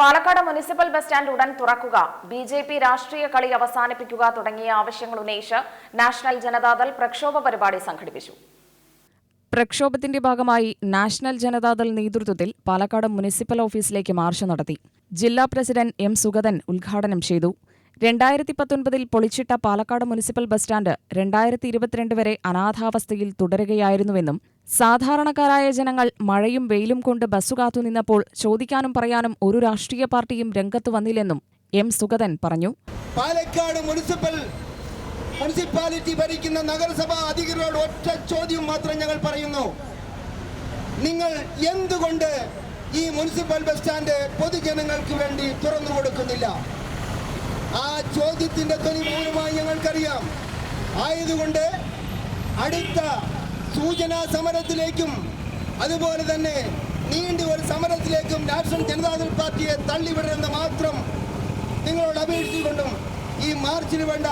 Palakkad municipal bus stand ഉടൻ തുറക്കുക. B J P രാഷ്ട്രീയ കളി അവസാനിപ്പിക്കുക തുടങ്ങിയ ആവശ്യങ്ങൾ ഉന്നയിച്ച് നാഷണൽ ജനതാദൾ പ്രക്ഷോഭ പരിപാടി സംഘടിപ്പിച്ചു. പ്രക്ഷോഭത്തിന്റെ ഭാഗമായി നാഷണൽ ജനതാദൾ നേതൃത്വത്തിൽ പാലക്കാട് മുനിസിപ്പൽ ഓഫീസിലേക്ക് മാർച്ച് നടത്തി. ജില്ലാ പ്രസിഡന്റ് എം സുഗതൻ ഉദ്ഘാടനം ചെയ്തു. രണ്ടായിരത്തി പത്തൊൻപതിൽ പൊളിച്ചിട്ട പാലക്കാട് മുനിസിപ്പൽ ബസ് സ്റ്റാൻഡ് രണ്ടായിരത്തി ഇരുപത്തിരണ്ട് വരെ അനാഥാവസ്ഥയിൽ തുടരുകയായിരുന്നുവെന്നും സാധാരണക്കാരായ ജനങ്ങൾ മഴയും വെയിലും കൊണ്ട് ബസ്സു കാത്തുനിന്നപ്പോൾ ചോദിക്കാനും പറയാനും ഒരു രാഷ്ട്രീയ പാർട്ടിയും രംഗത്ത് വന്നില്ലെന്നും എം സുഗതൻ പറഞ്ഞു. പാലക്കാട് മുനിസിപ്പൽ മുനിസിപ്പാലിറ്റി ഭരിക്കുന്ന നഗരസഭാ അധികൃതരോട് ഒറ്റ ചോദ്യം മാത്രം ഞങ്ങൾ പറയുന്നു. നിങ്ങൾ എന്തുകൊണ്ട് ഈ മുനിസിപ്പൽ ബസ് സ്റ്റാൻഡ് പൊതുജനങ്ങൾക്ക് വേണ്ടി തുറന്നു കൊടുക്കുന്നില്ല? ആ ചോദ്യത്തിന്റെ ധ്വനി മൂലമായി ഞങ്ങൾക്കറിയാം. ആയതുകൊണ്ട് അടുത്ത സൂചനാ സമരത്തിലേക്കും അതുപോലെ തന്നെ നീണ്ട ഒരു സമരത്തിലേക്കും നാഷണൽ ജനതാദൾ പാർട്ടിയെ തള്ളിവിടരുന്ന മാത്രം നിങ്ങളോട് അപേക്ഷിച്ചുകൊണ്ടും ഈ മാർച്ചിന് വേണ്ട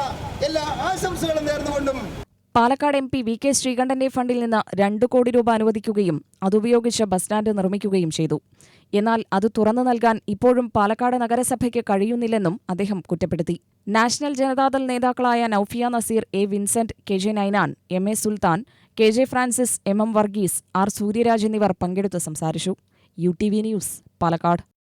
എല്ലാ ആശംസകളും നേർന്നുകൊണ്ടും Palakkad M P V K ശ്രീകണ്ഠന്റെ ഫണ്ടിൽ നിന്ന് രണ്ട് കോടി രൂപ അനുവദിക്കുകയും അതുപയോഗിച്ച് ബസ് സ്റ്റാൻഡ് നിർമ്മിക്കുകയും ചെയ്തു. എന്നാൽ അത് തുറന്നു നൽകാൻ ഇപ്പോഴും പാലക്കാട് നഗരസഭയ്ക്ക് കഴിയുന്നില്ലെന്നും അദ്ദേഹം കുറ്റപ്പെടുത്തി. നാഷണൽ ജനതാദൾ നേതാക്കളായ Naufiya Nazeer A. Vincent K. J. Ninan M. A. Sultan K. J. Francis M. M Varghese R. Suryaraj എന്നിവർ പങ്കെടുത്ത് സംസാരിച്ചു. U T V news Palakkad.